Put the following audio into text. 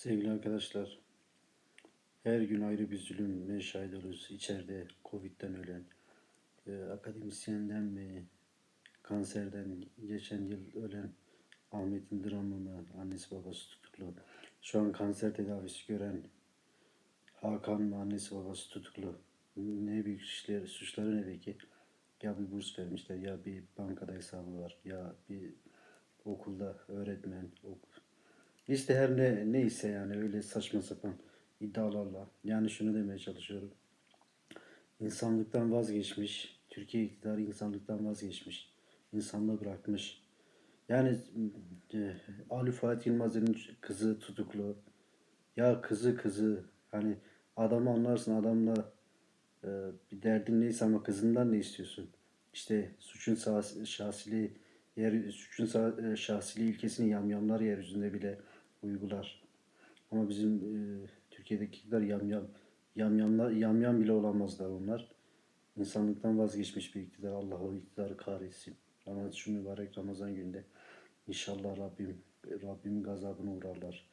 Sevgili arkadaşlar, her gün ayrı bir zulüm şahit oluyoruz. İçeride Covid'den ölen, e, akademisyenden mi, kanserden geçen yıl ölen Ahmet'in dramı mı, annesi babası tutuklu. Şu an kanser tedavisi gören Hakan mı, annesi babası tutuklu. Ne büyük suçları, suçları ne peki? Ya bir burs vermişler, ya bir bankada hesabı var, ya bir okulda öğretmen, ok işte her ne neyse yani öyle saçma sapan iddialarla. Yani şunu demeye çalışıyorum. İnsanlıktan vazgeçmiş, Türkiye iktidarı insanlıktan vazgeçmiş, insanlığı bırakmış. Yani e, Ali Fuat Yılmaz'ın kızı tutuklu. Ya kızı kızı hani adamı anlarsın adamla e, bir derdin neyse ama kızından ne istiyorsun? İşte suçun şahsiliği yer suçun sah- e, şahsiliği ilkesini yamyamlar yeryüzünde bile uygular. Ama bizim e, Türkiye'deki iktidar yamyam yamyamlar yamyam bile olamazlar onlar. İnsanlıktan vazgeçmiş bir iktidar. Allah o iktidarı kahretsin. Ama şu mübarek Ramazan günde inşallah Rabbim Rabbimin gazabına uğrarlar.